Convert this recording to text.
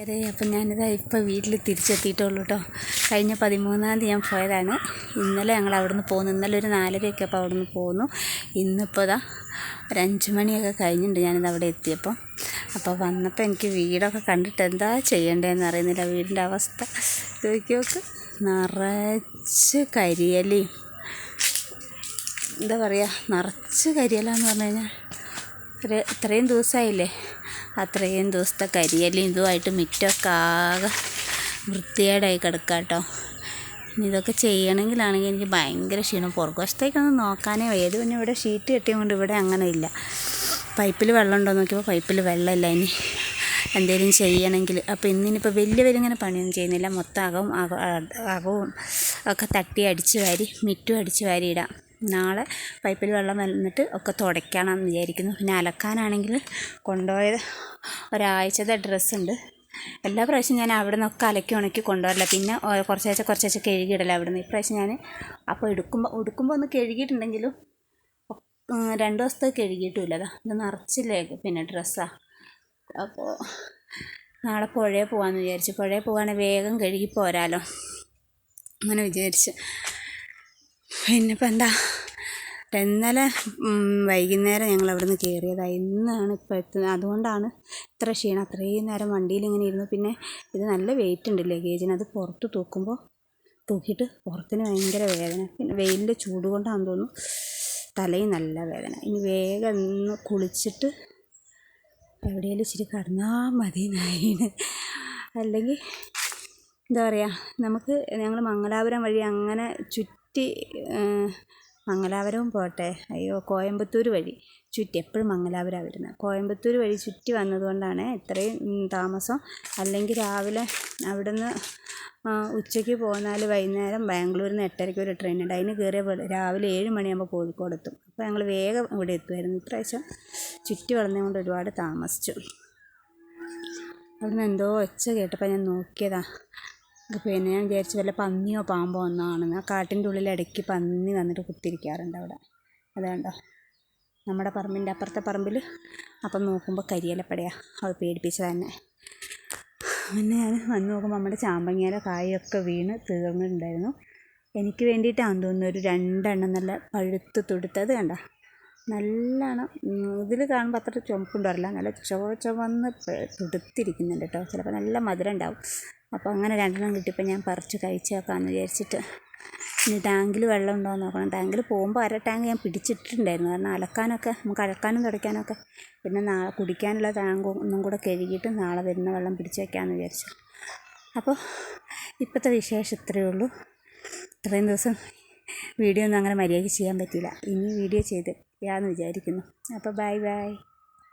അതെ അപ്പം ഞാനിതാ ഇപ്പോൾ വീട്ടിൽ തിരിച്ചെത്തിയിട്ടുള്ളൂ കേട്ടോ കഴിഞ്ഞ പതിമൂന്നാം തീയതി ഞാൻ പോയതാണ്. ഇന്നലെ ഞങ്ങൾ അവിടുന്ന് പോന്നു. ഇന്നലെ ഒരു നാലരയൊക്കെ അപ്പോൾ അവിടുന്ന് പോന്നു. ഇന്നിപ്പോൾ ഇതാ ഒരു അഞ്ച് മണിയൊക്കെ കഴിഞ്ഞിട്ടുണ്ട് ഞാനിത് അവിടെ എത്തിയപ്പോൾ അപ്പോൾ വന്നപ്പോൾ എനിക്ക് വീടൊക്കെ കണ്ടിട്ട് എന്താ ചെയ്യേണ്ടതെന്ന് അറിയുന്നില്ല. വീടിന്റെ അവസ്ഥ ഇത് നോക്കി നോക്ക് നിറച്ച് കരിയലി. എന്താ പറയുക നിറച്ച് കരിയലാന്ന് പറഞ്ഞു കഴിഞ്ഞാൽ ഒരു ഇത്രയും ദിവസമായില്ലേ അത്രയും ദിവസത്തെ കരിയലും ഇതുമായിട്ട് മുറ്റമൊക്കെ ആകെ വൃത്തികേടായി കിടക്കുക കേട്ടോ ഇതൊക്കെ ചെയ്യണമെങ്കിലാണെങ്കിൽ എനിക്ക് ഭയങ്കര ക്ഷീണം. പുറകുവശത്തേക്കൊന്നും നോക്കാനേ ഏത് പിന്നെ ഇവിടെ ഷീറ്റ് കെട്ടിയതുകൊണ്ട് ഇവിടെ അങ്ങനെ ഇല്ല. പൈപ്പിൽ വെള്ളം ഉണ്ടോ നോക്കിയപ്പോൾ പൈപ്പിൽ വെള്ളമില്ല ഇനി. എന്തെങ്കിലും ചെയ്യണമെങ്കിൽ. അപ്പോൾ ഇന്നിനിപ്പോൾ വലിയ വലിയ ഇങ്ങനെ പണിയൊന്നും ചെയ്യുന്നില്ല. മൊത്തം അകവും അകവും ഒക്കെ തട്ടി അടിച്ച് വാരി മിറ്റും അടിച്ച് വാരി ഇടാം. നാളെ പൈപ്പിൽ വെള്ളം വന്നിട്ട് ഒക്കെ തുടയ്ക്കണം എന്ന് വിചാരിക്കുന്നു. പിന്നെ അലക്കാനാണെങ്കിൽ കൊണ്ടുപോയത് ഒരാഴ്ചത്തെ ഡ്രസ്സുണ്ട് എല്ലാ പ്രാവശ്യം ഞാൻ അവിടെ നിന്നൊക്കെ അലക്കി ഉണക്കി കൊണ്ടുവരില്ല. പിന്നെ കുറച്ചാഴ്ച കുറച്ചാഴ്ച കഴുകിയിടല അവിടെ നിന്ന് ഇപ്രാവശ്യം ഞാൻ അപ്പോൾ എടുക്കുമ്പോൾ ഉടുക്കുമ്പോൾ ഒന്ന് കഴുകിയിട്ടുണ്ടെങ്കിലും രണ്ട് ദിവസത്തെ കഴുകിയിട്ടുമില്ല. അതാ ഇത് നിറച്ചില്ലേ പിന്നെ ഡ്രസ്സാണ് അപ്പോൾ നാളെ പുഴയിൽ പോകാമെന്ന് വിചാരിച്ചു. പുഴയിൽ പോവുകയാണെങ്കിൽ വേഗം കഴുകി പോരാലോ. അങ്ങനെ വിചാരിച്ച്. പിന്നെ ഇപ്പം എന്താ? ഇന്നലെ വൈകുന്നേരം ഞങ്ങൾ അവിടെ നിന്ന് കയറിയതാണ് ഇന്നാണ് ഇപ്പോൾ എത്തുന്നത് അതുകൊണ്ടാണ് ഇത്ര ക്ഷീണം. അത്രയും നേരം വണ്ടിയിൽ ഇങ്ങനെ ഇരുന്നു. പിന്നെ ഇത് നല്ല വെയിറ്റ് ഉണ്ട് ലഗേജിന് അത് പുറത്ത് തൂക്കുമ്പോൾ തൂക്കിയിട്ട് പുറത്തിന് ഭയങ്കര വേദന. പിന്നെ വെയിലിന്റെ ചൂട് കൊണ്ടാണെന്ന് തോന്നുന്നു തലയും നല്ല വേദന. ഇനി വേഗം ഒന്ന് കുളിച്ചിട്ട് എവിടെയെങ്കിലും ഇച്ചിരി കടന്നാൽ മതി നായിന്. അല്ലെങ്കിൽ എന്താ പറയുക നമുക്ക് ഞങ്ങൾ മംഗലാപുരം വഴി അങ്ങനെ ചുറ്റി മംഗലാപുരവും പോട്ടെ. അയ്യോ കോയമ്പത്തൂർ വഴി ചുറ്റി. എപ്പോഴും മംഗലാപുരമാണ് വരുന്നത്. കോയമ്പത്തൂർ വഴി ചുറ്റി വന്നതുകൊണ്ടാണ് ഇത്രയും താമസം. അല്ലെങ്കിൽ രാവിലെ അവിടുന്ന് ഉച്ചയ്ക്ക് പോന്നാൽ വൈകുന്നേരം ബാംഗ്ലൂരിൽ നിന്ന് എട്ടരയ്ക്ക് ഒരു ട്രെയിൻ ഉണ്ട്. അതിന് കയറിയ രാവിലെ ഏഴ് മണിയാകുമ്പോൾ കോഴിക്കോട് എത്തും. അപ്പോൾ ഞങ്ങൾ വേഗം ഇവിടെ എത്തുമായിരുന്നു ഇപ്രാവശ്യം ചുറ്റി വളർന്നതുകൊണ്ട് ഒരുപാട് താമസിച്ചു. അവിടുന്ന് എന്തോ ഒച്ച കേട്ടപ്പോൾ ഞാൻ നോക്കിയതാണ് പിന്നെ ഞാൻ വിചാരിച്ചു വല്ല പന്നിയോ പാമ്പോ ഒന്നാണെന്ന് ആ കാട്ടിന്റെ ഉള്ളിൽ ഇടയ്ക്ക് പന്നി വന്നിട്ട് കുത്തിയിരിക്കാറുണ്ട് അവിടെ. അതുകൊണ്ടോ നമ്മുടെ പറമ്പിന്റെ അപ്പുറത്തെ പറമ്പിൽ. അപ്പം നോക്കുമ്പോൾ കരിയിലപ്പടയാണ് അത് പേടിപ്പിച്ചത് തന്നെ. പിന്നെ ഞാൻ വന്ന് നോക്കുമ്പോൾ നമ്മുടെ ചാമ്പങ്ങയില കായൊക്കെ വീണ് തീർന്നിട്ടുണ്ടായിരുന്നു. എനിക്ക് വേണ്ടിയിട്ടാണെന്ന് തോന്നുന്നു ഒരു രണ്ടെണ്ണം നല്ല പഴുത്ത് തുടുത്തത് കണ്ട? നല്ലോണം ഇതിൽ കാണുമ്പോൾ അത്ര ചുമപ്പുണ്ടാവില്ല. നല്ല ചുവ ചുവന്ന് തുടുത്തിരിക്കുന്നുണ്ട് കേട്ടോ. ചിലപ്പോൾ നല്ല മധുരം ഉണ്ടാവും. അപ്പോൾ അങ്ങനെ രണ്ടെണ്ണം കിട്ടിയപ്പോൾ ഞാൻ പറിച്ച് കഴിച്ച്. നോക്കാമെന്ന് വിചാരിച്ചിട്ട് ഇനി ടാങ്കിൽ വെള്ളം ഉണ്ടോ എന്ന് നോക്കണം. ടാങ്കിൽ പോകുമ്പോൾ അര ടാങ്ക് ഞാൻ പിടിച്ചിട്ടുണ്ടായിരുന്നു കാരണം അലക്കാനൊക്കെ നമുക്ക് അലക്കാനും തുടയ്ക്കാനൊക്കെ പിന്നെ നാളെ കുടിക്കാനുള്ള ടാങ്ക് ഒന്നും കൂടെ കഴുകിയിട്ട് നാളെ വരുന്ന വെള്ളം പിടിച്ച് വയ്ക്കാമെന്ന് വിചാരിച്ചു. അപ്പോൾ ഇപ്പോഴത്തെ വിശേഷം ഇത്രയേ ഉള്ളൂ. ഇത്രയും ദിവസം വീഡിയോ ഒന്നും അങ്ങനെ മര്യാദയ്ക്ക് ചെയ്യാൻ പറ്റിയില്ല. ഇനി വീഡിയോ ചെയ്ത് ചെയ്യാമെന്ന് വിചാരിക്കുന്നു. അപ്പോൾ ബൈ ബൈ.